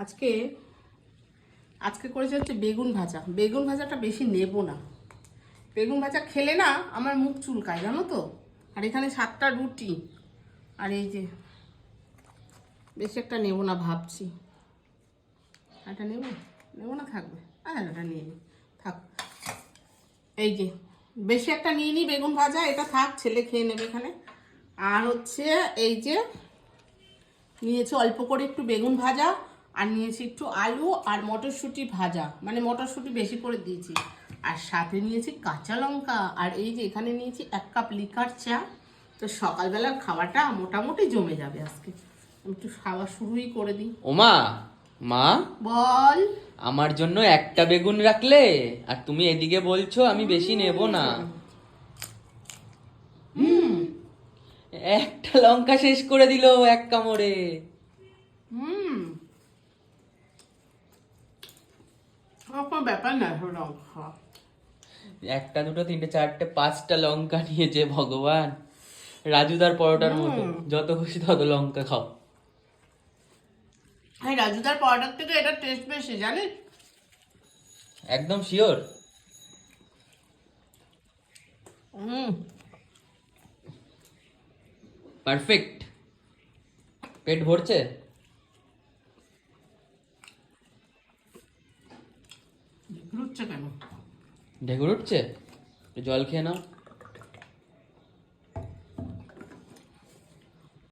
আজকে আজকে করেছে হচ্ছে বেগুন ভাজা। বেগুন ভাজাটা বেশি নেব না। বেগুন ভাজা খেলে না আমার মুখ চুলকায়, জানো তো? আর এখানে সাতটা রুটি। আর এই যে, বেশি একটা নেব না ভাবছি। এটা নেব? নেব না, থাকবে। হ্যাঁ এটা নিয়ে নিই থাক। এই যে, বেশি একটা নিয়ে নিই বেগুন ভাজা, এটা থাক, ছেলে খেয়ে নেবে এখানে। আর হচ্ছে এই যে, নিয়েছি অল্প করে একটু বেগুন ভাজা। আর নিয়েছি একটু আলু আর মটরশুঁটি ভাজা। মানে মটরশুঁটি বেশি করে দিয়েছি। আর সাথে নিয়েছি কাঁচা লঙ্কা। আর এই যে এখানে নিয়েছি এক কাপ লিকার চা। তো সকালবেলার খাওয়াটা মোটামুটি জমে যাবে আজকে। আমি একটু খাওয়া শুরুই করে দিই। ওমা মা? বল। আমার জন্য একটা বেগুন রাখলে? আর তুমি এদিকে বলছো আমি বেশি নেব না। হুম একটা লঙ্কা শেষ করে দিল এক কামড়ে। হুম আমার কোনো ব্যাপার না একটা দুটো তিনটে চারটে পাঁচটা লঙ্কা নিয়েছে ভগবান। রাজুদার পরোটার মতো। যত খুশি তত লঙ্কা খাও। এই রাজুদার পাউডার থেকে এটা টেস্ট বেশি জানিস? একদম শিওর হুম। পারফেক্ট পেট ভরছে? লুচ্ছে কেন? ঢেকুর উঠছে? জল খেয়ে নাও।